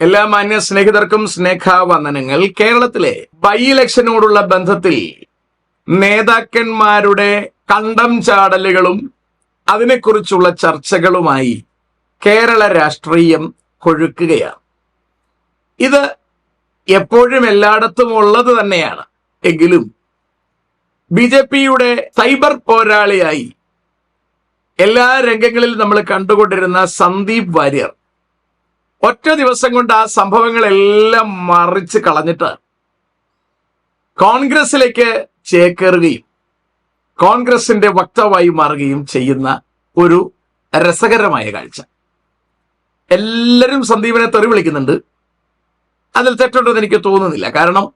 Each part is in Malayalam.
എല്ലാ മാന്യ സ്നേഹിതർക്കും സ്നേഹാവന്ദനങ്ങൾ. കേരളത്തിലെ ബൈ ഇലക്ഷനോടുള്ള ബന്ധത്തിൽ നേതാക്കന്മാരുടെ കണ്ടം ചാടലുകളും അതിനെക്കുറിച്ചുള്ള ചർച്ചകളുമായി കേരള രാഷ്ട്രീയം കൊഴുക്കുകയാണ്. ഇത് എപ്പോഴും എല്ലായിടത്തും ഉള്ളത് തന്നെയാണ്. എങ്കിലും ബി ജെ പിയുടെ സൈബർ പോരാളിയായി എല്ലാ രംഗങ്ങളിലും നമ്മൾ കണ്ടുകൊണ്ടിരുന്ന സന്ദീപ് വാര്യർ ഒറ്റ ദിവസം കൊണ്ട് ആ സംഭവങ്ങളെല്ലാം മറിച്ച് കളഞ്ഞിട്ട് കോൺഗ്രസിലേക്ക് ചേക്കേറുകയും കോൺഗ്രസിന്റെ വക്താവായി മാറുകയും ചെയ്യുന്ന ഒരു രസകരമായ കാഴ്ച. എല്ലാവരും സന്ദീപിനെ തെറി വിളിക്കുന്നുണ്ട്. അതിൽ തെറ്റുണ്ടെന്ന് എനിക്ക് തോന്നുന്നില്ല. കാരണം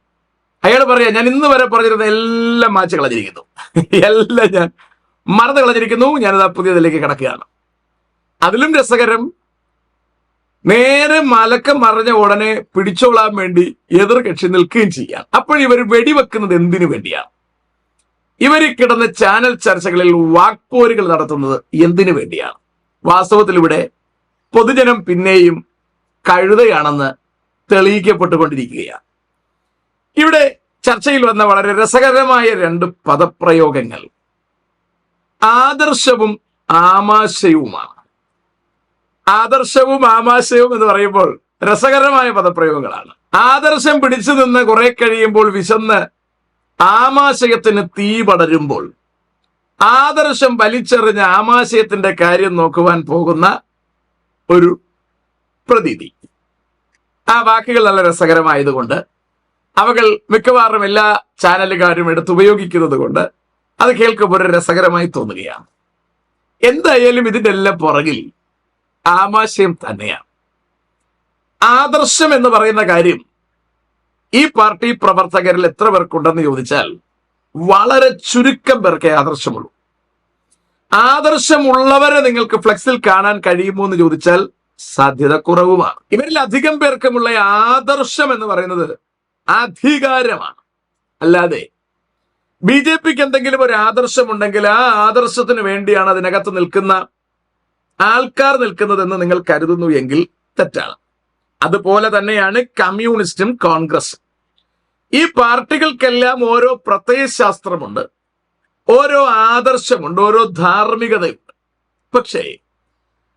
അയാൾ പറയാ ഞാൻ ഇന്ന് വരെ പറഞ്ഞിരുന്ന എല്ലാം മാച്ച് കളഞ്ഞിരിക്കുന്നു. എല്ലാം ഞാൻ മറന്നു കളഞ്ഞിരിക്കുന്നു. ഞാനത് ആ പുതിയതിലേക്ക് കിടക്കുകയാണ്. അതിലും രസകരം നേരെ മലക്കം മറിഞ്ഞ ഉടനെ പിടിച്ചോളാൻ വേണ്ടി എതിർ കക്ഷി നിൽക്കുകയും ചെയ്യാം. അപ്പോൾ ഇവർ വെടിവെക്കുന്നത് എന്തിനു വേണ്ടിയാണ് ഇവർ കിടന്ന ചാനൽ ചർച്ചകളിൽ വാക്പോരുകൾ നടത്തുന്നത് എന്തിനു വേണ്ടിയാണ് വാസ്തവത്തിൽ ഇവിടെ പൊതുജനം പിന്നെയും കഴുതയാണെന്ന് തെളിയിക്കപ്പെട്ടുകൊണ്ടിരിക്കുകയാണ് ഇവിടെ ചർച്ചയിൽ വന്ന വളരെ രസകരമായ രണ്ട് പദപ്രയോഗങ്ങൾ. ആദർശവും ആമാശയവുമാണ് ആദർശവും ആമാശയവും എന്ന് പറയുമ്പോൾ രസകരമായ പദപ്രയോഗങ്ങളാണ്. ആദർശം പിടിച്ചു നിന്ന് കുറെ കഴിയുമ്പോൾ വിശന്ന് ആമാശയത്തിന് തീ പടരുമ്പോൾ ആദർശം വലിച്ചെറിഞ്ഞ ആമാശയത്തിന്റെ കാര്യം നോക്കുവാൻ പോകുന്ന ഒരു പ്രതീതി. ആ വാക്കുകൾ നല്ല രസകരമായതുകൊണ്ട് അവകൾ മിക്കവാറും എല്ലാ ചാനലുകാരും എടുത്ത് ഉപയോഗിക്കുന്നത് കൊണ്ട് അത് കേൾക്കുമ്പോൾ രസകരമായി തോന്നുകയാണ്. എന്തായാലും ഇതിന്റെ എല്ലാം പുറകിൽ ആമാശയം തന്നെയാണ്. ആദർശം എന്ന് പറയുന്ന കാര്യം ഈ പാർട്ടി പ്രവർത്തകരിൽ എത്ര പേർക്കുണ്ടെന്ന് ചോദിച്ചാൽ വളരെ ചുരുക്കം പേർക്കേ ആദർശമുള്ളൂ. ആദർശമുള്ളവരെ നിങ്ങൾക്ക് ഫ്ലെക്സിൽ കാണാൻ കഴിയുമോ എന്ന് ചോദിച്ചാൽ സാധ്യത കുറവുമാണ്. ഇവരിൽ അധികം പേർക്കുമുള്ള ആദർശം എന്ന് പറയുന്നത് അധികാരമാണ്. അല്ലാതെ ബി ജെ പിക്ക് എന്തെങ്കിലും ഒരു ആദർശമുണ്ടെങ്കിൽ ആ ആദർശത്തിന് വേണ്ടിയാണ് അതിനകത്ത് നിൽക്കുന്ന ആൾക്കാർ നിൽക്കുന്നതെന്ന് നിങ്ങൾ കരുതുന്നു എങ്കിൽ തെറ്റാണ്. അതുപോലെ തന്നെയാണ് കമ്മ്യൂണിസ്റ്റും കോൺഗ്രസും. ഈ പാർട്ടികൾക്കെല്ലാം ഓരോ പ്രത്യയശാസ്ത്രമുണ്ട് ഓരോ ആദർശമുണ്ട് ഓരോ ധാർമ്മികതയുണ്ട്. പക്ഷേ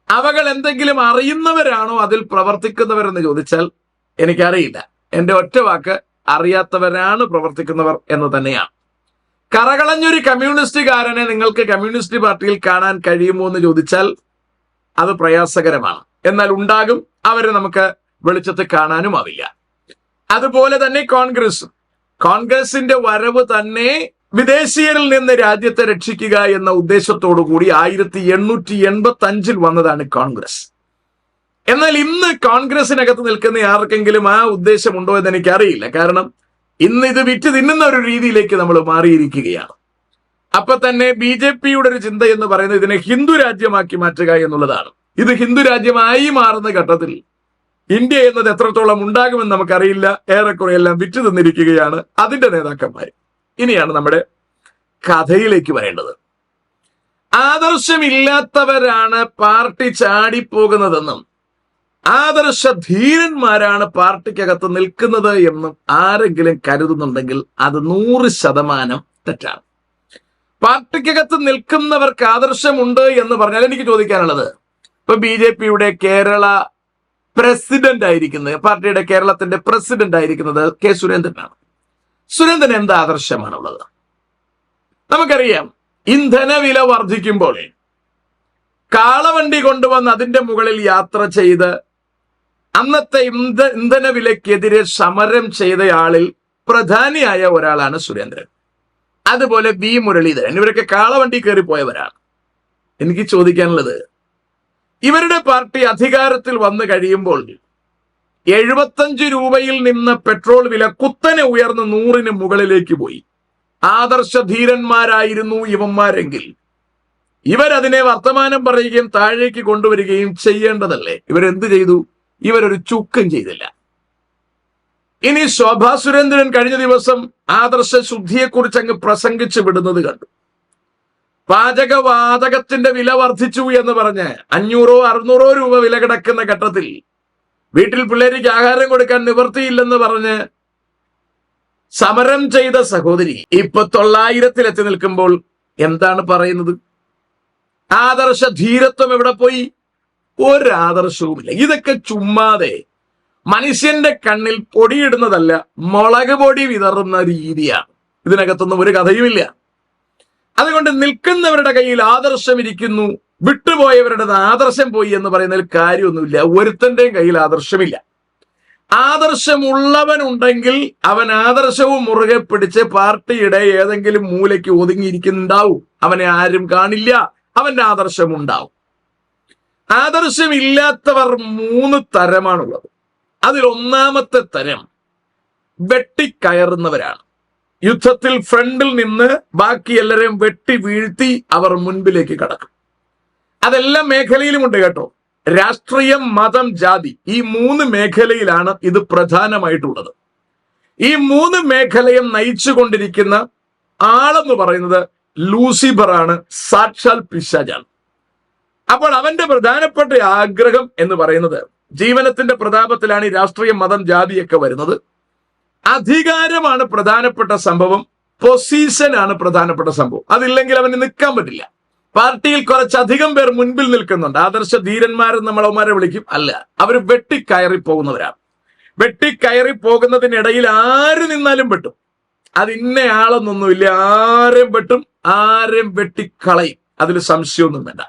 അവകൾ എന്തെങ്കിലും അറിയുന്നവരാണോ അതിൽ പ്രവർത്തിക്കുന്നവരെന്ന് ചോദിച്ചാൽ എനിക്കറിയില്ല. എന്റെ ഒറ്റ വാക്ക് അറിയാത്തവരാണ് പ്രവർത്തിക്കുന്നവർ എന്ന് തന്നെയാണ്. കറകളഞ്ഞൊരു കമ്മ്യൂണിസ്റ്റുകാരനെ നിങ്ങൾക്ക് കമ്മ്യൂണിസ്റ്റ് പാർട്ടിയിൽ കാണാൻ കഴിയുമോ എന്ന് ചോദിച്ചാൽ അത് പ്രയാസകരമാണ്. എന്നാൽ ഉണ്ടാകും അവരെ നമുക്ക് വെളിച്ചത്ത് കാണാനും ആവില്ല. അതുപോലെ തന്നെ കോൺഗ്രസ്. കോൺഗ്രസിന്റെ വരവ് തന്നെ വിദേശീയരിൽ നിന്ന് രാജ്യത്തെ രക്ഷിക്കുക എന്ന ഉദ്ദേശത്തോടു കൂടി ആയിരത്തി എണ്ണൂറ്റി എൺപത്തി അഞ്ചിൽ വന്നതാണ് കോൺഗ്രസ്. എന്നാൽ ഇന്ന് കോൺഗ്രസിനകത്ത് നിൽക്കുന്ന ആർക്കെങ്കിലും ആ ഉദ്ദേശമുണ്ടോ എന്ന് എനിക്കറിയില്ല. കാരണം ഇന്ന് ഇത് വിറ്റ് തിന്നുന്ന ഒരു രീതിയിലേക്ക് നമ്മൾ മാറിയിരിക്കുകയാണ്. അപ്പൊ തന്നെ ബി ജെ പിയുടെ ഒരു ചിന്ത എന്ന് പറയുന്നത് ഇതിനെ ഹിന്ദു രാജ്യമാക്കി മാറ്റുക എന്നുള്ളതാണ്. ഇത് ഹിന്ദു രാജ്യമായി മാറുന്ന ഘട്ടത്തിൽ ഇന്ത്യ എന്നത് എത്രത്തോളം ഉണ്ടാകുമെന്ന് നമുക്കറിയില്ല. ഏറെക്കുറെ എല്ലാം വിറ്റു തന്നിരിക്കുകയാണ് അതിന്റെ നേതാക്കന്മാർ ഇനിയാണ് നമ്മുടെ കഥയിലേക്ക് വരേണ്ടത്. ആദർശമില്ലാത്തവരാണ് പാർട്ടി ചാടിപ്പോകുന്നതെന്നും ആദർശ ധീരന്മാരാണ് പാർട്ടിക്കകത്ത് നിൽക്കുന്നത് എന്നും ആരെങ്കിലും കരുതുന്നുണ്ടെങ്കിൽ അത് നൂറ് ശതമാനം തെറ്റാണ്. പാർട്ടിക്കകത്ത് നിൽക്കുന്നവർക്ക് ആദർശമുണ്ട് എന്ന് പറഞ്ഞാൽ എനിക്ക് ചോദിക്കാനുള്ളത്. ഇപ്പൊ ബി ജെ പിയുടെ കേരള പ്രസിഡന്റ് ആയിരിക്കുന്നത് പാർട്ടിയുടെ കേരളത്തിന്റെ പ്രസിഡന്റ് ആയിരിക്കുന്നത് കെ സുരേന്ദ്രനാണ്. സുരേന്ദ്രൻ എന്ത് ആദർശമാണുള്ളത്? നമുക്കറിയാം ഇന്ധന വില വർദ്ധിക്കുമ്പോൾ കാളവണ്ടി കൊണ്ടുവന്ന് അതിന്റെ മുകളിൽ യാത്ര ചെയ്ത് അന്നത്തെ ഇന്ധ ഇന്ധന വിലക്കെതിരെ സമരം ചെയ്തയാളിൽ പ്രധാനിയായ ഒരാളാണ് സുരേന്ദ്രൻ. അതുപോലെ ബി മുരളീധരൻ. ഇവരൊക്കെ കാളവണ്ടി കയറി പോയവരാണ് എനിക്ക് ചോദിക്കാനുള്ളത് ഇവരുടെ പാർട്ടി അധികാരത്തിൽ വന്നു കഴിയുമ്പോൾ എഴുപത്തഞ്ച് രൂപയിൽ നിന്ന് പെട്രോൾ വില കുത്തനെ ഉയർന്ന് നൂറിന് മുകളിലേക്ക് പോയി. ആദർശ ധീരന്മാരായിരുന്നു ഇവന്മാരെങ്കിൽ ഇവരതിനെ വർത്തമാനം പറയുകയും താഴേക്ക് കൊണ്ടുവരികയും ചെയ്യേണ്ടതല്ലേ? ഇവരെന്ത് ചെയ്തു? ഇവരൊരു ചുക്കും ചെയ്തില്ല. ഇനി ശോഭാ സുരേന്ദ്രൻ കഴിഞ്ഞ ദിവസം ആദർശ ശുദ്ധിയെക്കുറിച്ച് അങ്ങ് പ്രസംഗിച്ചു വിടുന്നത് കണ്ടു. പാചകവാതകത്തിന്റെ വില വർദ്ധിച്ചു എന്ന് പറഞ്ഞ് അഞ്ഞൂറോ അറുന്നൂറോ രൂപ വില കിടക്കുന്ന ഘട്ടത്തിൽ വീട്ടിൽ പിള്ളേർക്ക് ആഹാരം കൊടുക്കാൻ നിവൃത്തിയില്ലെന്ന് പറഞ്ഞ് സമരം ചെയ്ത സഹോദരി ഇപ്പൊ തൊള്ളായിരത്തിലെത്തി നിൽക്കുമ്പോൾ എന്താണ് പറയുന്നത്? ആദർശ ധീരത്വം എവിടെ പോയി? ഒരാദർശവുമില്ല. ഇതൊക്കെ ചുമ്മാതെ മനുഷ്യന്റെ കണ്ണിൽ പൊടിയിടുന്നതല്ല മുളക് പൊടി വിതറുന്ന രീതിയാണ്. ഇതിനകത്തൊന്നും ഒരു കഥയുമില്ല. അതുകൊണ്ട് നിൽക്കുന്നവരുടെ കയ്യിൽ ആദർശം ഇരിക്കുന്നു വിട്ടുപോയവരുടെ ആദർശം പോയി എന്ന് പറയുന്നതിൽ കാര്യമൊന്നുമില്ല. ഒരുത്തന്റെയും കയ്യിൽ ആദർശമില്ല. ആദർശമുള്ളവൻ ഉണ്ടെങ്കിൽ അവൻ ആദർശവും മുറുകെ പിടിച്ച് പാർട്ടിയുടെ ഏതെങ്കിലും മൂലയ്ക്ക് ഒതുങ്ങിയിരിക്കുന്നുണ്ടാവും. അവനെ ആരും കാണില്ല അവന്റെ ആദർശം ഉണ്ടാവും ആദർശമില്ലാത്തവർ മൂന്ന് തരമാണുള്ളത്. അതിൽ ഒന്നാമത്തെ തരം വെട്ടിക്കയറുന്നവരാണ്. യുദ്ധത്തിൽ ഫ്രണ്ടിൽ നിന്ന് ബാക്കി എല്ലാവരെയും വെട്ടി വീഴ്ത്തി അവർ മുൻപിലേക്ക് കടക്കും. അതെല്ലാം മേഖലയിലുമുണ്ട് കേട്ടോ. രാഷ്ട്രീയം മതം ജാതി ഈ മൂന്ന് മേഖലയിലാണ് ഇത് പ്രധാനമായിട്ടുള്ളത്. ഈ മൂന്ന് മേഖലയും നയിച്ചുകൊണ്ടിരിക്കുന്ന ആളെന്ന് പറയുന്നത് ലൂസിഫർ ആണ് സാക്ഷാൽ പിശാജാണ് അപ്പോൾ അവന്റെ പ്രധാനപ്പെട്ട ആഗ്രഹം എന്ന് പറയുന്നത് ജീവനത്തിന്റെ പ്രതാപത്തിലാണ് ഈ രാഷ്ട്രീയ മതം ജാതിയൊക്കെ വരുന്നത്. അധികാരമാണ് പ്രധാനപ്പെട്ട സംഭവം. പൊസിഷൻ ആണ് പ്രധാനപ്പെട്ട സംഭവം. അതില്ലെങ്കിൽ അവന് നിൽക്കാൻ പറ്റില്ല. പാർട്ടിയിൽ കുറച്ചധികം പേർ മുൻപിൽ നിൽക്കുന്നുണ്ട്. ആദർശ ധീരന്മാരെന്ന് നമ്മൾ അവന്മാരെ വിളിക്കും. അല്ല അവർ വെട്ടിക്കയറി പോകുന്നവരാണ്. വെട്ടിക്കയറി പോകുന്നതിനിടയിൽ ആര് നിന്നാലും വെട്ടും. അത് ഇന്നയാളെന്നൊന്നുമില്ല ആരും വെട്ടും ആരും വെട്ടിക്കളയും. അതിൽ സംശയമൊന്നും വേണ്ട.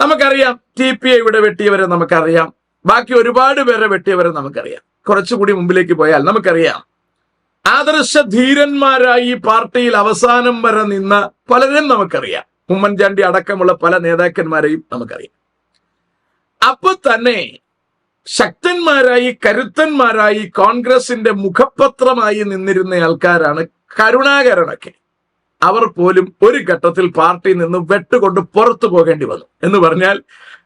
നമുക്കറിയാം ടി പി ഐ ഇവിടെ വെട്ടിയവരെ നമുക്കറിയാം. ബാക്കി ഒരുപാട് പേരെ വെട്ടിയവരെ നമുക്കറിയാം. കുറച്ചുകൂടി മുമ്പിലേക്ക് പോയാൽ നമുക്കറിയാം. ആദർശ ധീരന്മാരായി പാർട്ടിയിൽ അവസാനം വരെ നിന്ന പലരും നമുക്കറിയാം. ഉമ്മൻചാണ്ടി അടക്കമുള്ള പല നേതാക്കന്മാരെയും നമുക്കറിയാം. അപ്പൊ തന്നെ ശക്തന്മാരായി കരുത്തന്മാരായി കോൺഗ്രസിന്റെ മുഖപത്രമായി നിന്നിരുന്ന ആൾക്കാരാണ് കരുണാകരനൊക്കെ. അവർ പോലും ഒരു ഘട്ടത്തിൽ പാർട്ടിയിൽ നിന്ന് വെട്ടുകൊണ്ട് പുറത്തു പോകേണ്ടി വന്നു. എന്ന് പറഞ്ഞാൽ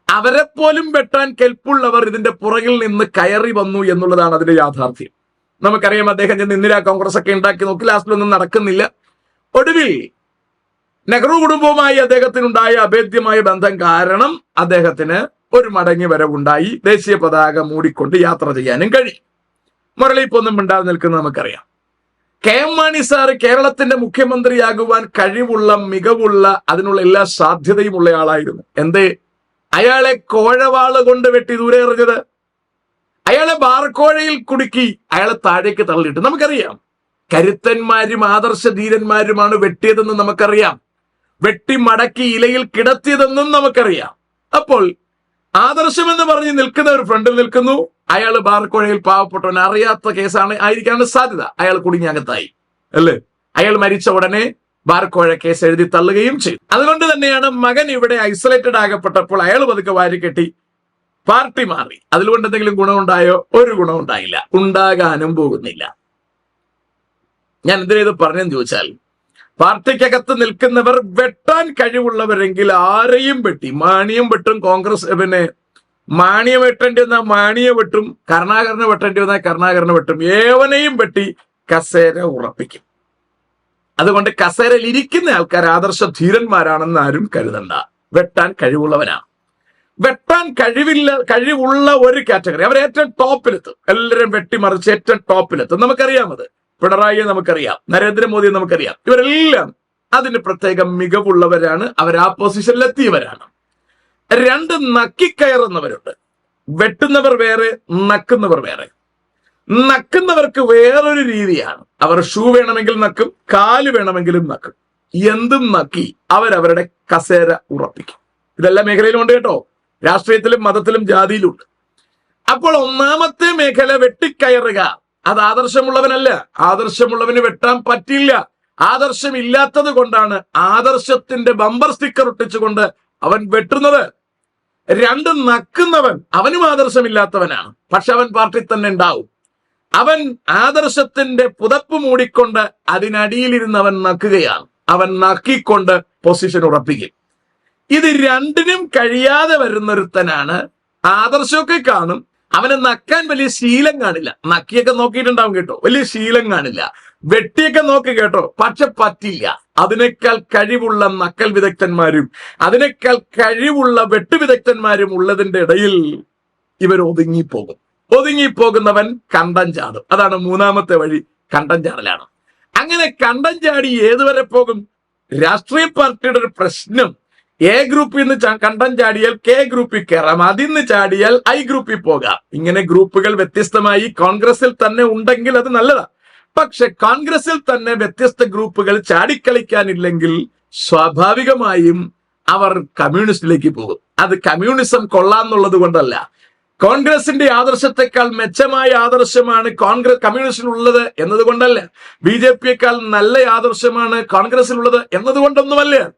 അവരെ പോലും വെട്ടാൻ കെൽപ്പുള്ളവർ ഇതിന്റെ പുറകിൽ നിന്ന് കയറി വന്നു എന്നുള്ളതാണ് അതിന്റെ യാഥാർത്ഥ്യം. നമുക്കറിയാം അദ്ദേഹം ചെന്ന് ഇന്ദിരാ കോൺഗ്രസ് ഒക്കെ ഉണ്ടാക്കി നോക്കി ലാസ്റ്റിലൊന്നും നടക്കുന്നില്ല. ഒടുവിൽ നെഹ്റു കുടുംബവുമായി അദ്ദേഹത്തിനുണ്ടായ അഭേദ്യമായ ബന്ധം കാരണം അദ്ദേഹത്തിന് ഒരു മടങ്ങി വരവുണ്ടായി. ദേശീയ പതാക മൂടിക്കൊണ്ട് യാത്ര ചെയ്യാനും കഴിയും. മുരളി ഇപ്പൊ ഒന്നും മിണ്ടാതെ നിൽക്കുന്നത് നമുക്കറിയാം. കെ എം മാണി സാർ കേരളത്തിന്റെ മുഖ്യമന്ത്രിയാകുവാൻ കഴിവുള്ള മികവുള്ള അതിനുള്ള എല്ലാ സാധ്യതയും ഉള്ള ആളായിരുന്നു. എന്തേ? അയാളെ കോഴവാൾ കൊണ്ട് വെട്ടി ദൂരെ എറിഞ്ഞത്. അയാളെ ബാർക്കോഴയിൽ കുടുക്കി അയാളെ താഴേക്ക് തള്ളിയിട്ട്. നമുക്കറിയാം. കരുത്തന്മാരും ആദർശ ധീരന്മാരുമാണ് വെട്ടിയതെന്ന് നമുക്കറിയാം. വെട്ടി മടക്കി ഇലയിൽ കിടത്തിയതെന്നും നമുക്കറിയാം. അപ്പോൾ ആദർശം എന്ന് പറഞ്ഞ് നിൽക്കുന്ന ഒരു ഫ്രണ്ടിൽ നിൽക്കുന്നു. അയാൾ ബാർക്കോഴയിൽ പാവപ്പെട്ടവൻ അറിയാത്ത കേസാണ് ആയിരിക്കാനുള്ള സാധ്യത. അയാൾ കുടുങ്ങിയകത്തായി. അല്ലേ? അയാൾ മരിച്ച ഉടനെ ബാർക്കോഴ കേസ് എഴുതി തള്ളുകയും ചെയ്തു. അതുകൊണ്ട് തന്നെയാണ് മകൻ ഇവിടെ ഐസൊലേറ്റഡ് ആകപ്പെട്ടപ്പോൾ അയാൾ പതുക്കെ വാരിക്കെട്ടി പാർട്ടി മാറി. അതിലുകൊണ്ട് എന്തെങ്കിലും ഗുണമുണ്ടായോ? ഒരു ഗുണമുണ്ടായില്ല ഉണ്ടാകാനും പോകുന്നില്ല. ഞാൻ എന്തിനേത് പറഞ്ഞെന്ന് ചോദിച്ചാൽ പാർട്ടിക്കകത്ത് നിൽക്കുന്നവർ വെട്ടാൻ കഴിവുള്ളവരെങ്കിൽ ആരെയും വെട്ടി. മാണിയും വെട്ടും കോൺഗ്രസ് പിന്നെ മാണിയം വെട്ടേണ്ടി വന്നാൽ മാണിയെ വെട്ടും കരുണാകരനെ വെട്ടേണ്ടി വന്നാൽ കരുണാകരനെ വെട്ടും. ഏവനെയും വെട്ടി കസേര ഉറപ്പിക്കും. അതുകൊണ്ട് കസേരയിൽ ഇരിക്കുന്ന ആൾക്കാർ ആദർശ ധീരന്മാരാണെന്ന് ആരും കരുതണ്ട. വെട്ടാൻ കഴിവുള്ളവനാണ് വെട്ടാൻ കഴിവില്ല കഴിവുള്ള ഒരു കാറ്റഗറി. അവർ ഏറ്റവും ടോപ്പിലെത്തും. എല്ലാവരും വെട്ടിമറിച്ച് ഏറ്റവും ടോപ്പിലെത്തും. നമുക്കറിയാം അത്. പിണറായിയെ നമുക്കറിയാം. നരേന്ദ്രമോദിയെ നമുക്കറിയാം. ഇവരെല്ലാം അതിന് പ്രത്യേകം മികവുള്ളവരാണ്. അവർ ആ പൊസിഷനിലെത്തിയവരാണ്. രണ്ട് നക്കിക്കയറുന്നവരുണ്ട്. വെട്ടുന്നവർ വേറെ നക്കുന്നവർ വേറെ. നക്കുന്നവർക്ക് വേറൊരു രീതിയാണ്. അവർ ഷൂ വേണമെങ്കിൽ നക്കും കാൽ വേണമെങ്കിലും നക്കും. എന്തും നക്കി അവരവരുടെ കസേര ഉറപ്പിക്കും. ഇതെല്ലാം മേഖലയിലും ഉണ്ട് കേട്ടോ. രാഷ്ട്രീയത്തിലും മതത്തിലും ജാതിയിലും ഉണ്ട് അപ്പോൾ ഒന്നാമത്തെ മേഖല വെട്ടിക്കയറുക. അത് ആദർശമുള്ളവനല്ല. ആദർശമുള്ളവന് വെട്ടാൻ പറ്റില്ല. ആദർശം ഇല്ലാത്തത് കൊണ്ടാണ് ആദർശത്തിന്റെ ബമ്പർ സ്റ്റിക്കർ ഒട്ടിച്ചുകൊണ്ട് അവൻ വെട്ടുന്നത്. രണ്ട് നക്കുന്നവൻ അവനും ആദർശമില്ലാത്തവനാണ്. പക്ഷെ അവൻ പാർട്ടി തന്നെ ഉണ്ടാവും. അവൻ ആദർശത്തിന്റെ പുതപ്പ് മൂടിക്കൊണ്ട് അതിനടിയിലിരുന്ന് അവൻ നക്കുകയാണ്. അവൻ നക്കിക്കൊണ്ട് പൊസിഷൻ ഉറപ്പിക്കും. ഇത് രണ്ടിനും കഴിയാതെ വരുന്നൊരുത്തനാണ്. ആദർശമൊക്കെ കാണും. അവന് നക്കാൻ വലിയ ശീലം കാണില്ല. നക്കിയൊക്കെ നോക്കിയിട്ടുണ്ടാവും കേട്ടോ. വലിയ ശീലം കാണില്ല. വെട്ടിയൊക്കെ നോക്കി കേട്ടോ. പക്ഷെ പറ്റില്ല. അതിനേക്കാൾ കഴിവുള്ള നക്കൽ വിദഗ്ധന്മാരും അതിനേക്കാൾ കഴിവുള്ള വെട്ടു വിദഗ്ധന്മാരും ഉള്ളതിന്റെ ഇടയിൽ ഇവർ ഒതുങ്ങിപ്പോകും. ഒതുങ്ങിപ്പോകുന്നവൻ കണ്ടം ചാടും അതാണ് മൂന്നാമത്തെ വഴി കണ്ടം ചാടലാണ് അങ്ങനെ കണ്ടം ചാടി ഏതുവരെ പോകും? രാഷ്ട്രീയ പാർട്ടിയുടെ ഒരു പ്രശ്നം. എ ഗ്രൂപ്പിൽ നിന്ന് കണ്ടം ചാടിയാൽ കെ ഗ്രൂപ്പിൽ കയറാം അതിൽ നിന്ന് ചാടിയാൽ ഐ ഗ്രൂപ്പിൽ പോകാം. ഇങ്ങനെ ഗ്രൂപ്പുകൾ വ്യത്യസ്തമായി കോൺഗ്രസിൽ തന്നെ ഉണ്ടെങ്കിൽ അത് നല്ലതാ. പക്ഷെ കോൺഗ്രസിൽ തന്നെ വ്യത്യസ്ത ഗ്രൂപ്പുകൾ ചാടിക്കളിക്കാനില്ലെങ്കിൽ സ്വാഭാവികമായും അവർ കമ്മ്യൂണിസ്റ്റിലേക്ക് പോകും. അത് കമ്മ്യൂണിസം കൊള്ളാന്നുള്ളത് കൊണ്ടല്ല. കോൺഗ്രസിന്റെ ആദർശത്തെക്കാൾ മെച്ചമായ ആദർശമാണ് കോൺഗ്രസ് കമ്മ്യൂണിസ്റ്റിനുള്ളത് എന്നതുകൊണ്ടല്ല. ബി ജെ പിയേക്കാൾ നല്ല ആദർശമാണ് കോൺഗ്രസിനുള്ളത് എന്നതുകൊണ്ടൊന്നുമല്ല.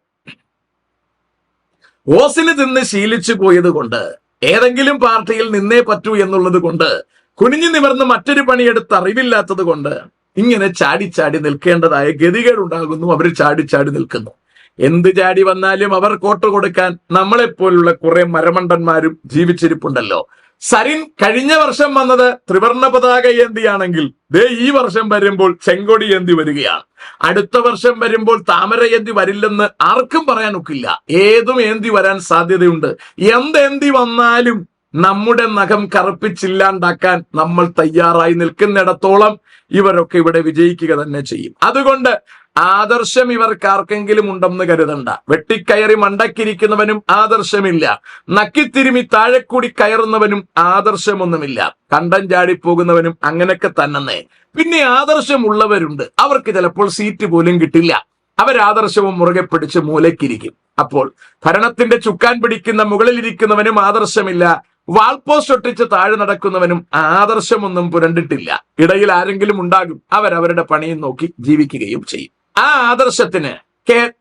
ഓസിന് തിന്ന് ശീലിച്ചു പോയത് കൊണ്ട് ഏതെങ്കിലും പാർട്ടിയിൽ നിന്നേ പറ്റൂ എന്നുള്ളത് കൊണ്ട് കുനിഞ്ഞു നിവർന്ന് മറ്റൊരു പണിയെടുത്ത് അറിവില്ലാത്തത് കൊണ്ട് ഇങ്ങനെ ചാടി ചാടി നിൽക്കേണ്ടതായ ഗതികേടുണ്ടാകുന്നു. അവർ ചാടി ചാടി നിൽക്കുന്നു. എന്ത് ചാടി വന്നാലും അവർ കോട്ട് കൊടുക്കാൻ നമ്മളെപ്പോലുള്ള കുറെ മരമണ്ടന്മാരും ജീവിച്ചിരിപ്പുണ്ടല്ലോ. സരിൻ കഴിഞ്ഞ വർഷം വന്നത് ത്രിവർണ പതാക ഏന്തിയാണെങ്കിൽ ദേ ഈ വർഷം വരുമ്പോൾ ചെങ്കൊടി ഏന്തി വരികയാണ്. അടുത്ത വർഷം വരുമ്പോൾ താമര ഏന്തി വരില്ലെന്ന് ആർക്കും പറയാൻ ഒക്കില്ല. ഏതും ഏന്തി വരാൻ സാധ്യതയുണ്ട്. എന്ത് വന്നാലും നമ്മുടെ നഖം കറുപ്പിച്ചില്ലാണ്ടാക്കാൻ നമ്മൾ തയ്യാറായി നിൽക്കുന്നിടത്തോളം ഇവരൊക്കെ ഇവിടെ വിജയിക്കുക തന്നെ ചെയ്യും. അതുകൊണ്ട് ആദർശം ഇവർക്ക് ആർക്കെങ്കിലും ഉണ്ടെന്ന് കരുതണ്ട. വെട്ടിക്കയറി മണ്ടക്കിരിക്കുന്നവനും ആദർശമില്ല. നക്കിത്തിരുമി താഴെക്കൂടി കയറുന്നവനും ആദർശമൊന്നുമില്ല. കണ്ടം ചാടിപ്പോകുന്നവനും അങ്ങനെയൊക്കെ തന്നെ പിന്നെ ആദർശമുള്ളവരുണ്ട്. അവർക്ക് ചിലപ്പോൾ സീറ്റ് പോലും കിട്ടില്ല. അവരാദർശവും മുറുകെ പിടിച്ച് മൂലക്കിരിക്കും അപ്പോൾ ഭരണത്തിന്റെ ചുക്കാൻ പിടിക്കുന്ന മുകളിലിരിക്കുന്നവനും ആദർശമില്ല. വാൾപോസ്റ്റ് ഒട്ടിച്ച് താഴെ നടക്കുന്നവനും ആദർശമൊന്നും പുരണ്ടിട്ടില്ല. ഇടയിൽ ആരെങ്കിലും ഉണ്ടാകും. അവരവരുടെ പണിയും നോക്കി ജീവിക്കുകയും ചെയ്യും. ആ ആദർശത്തിന്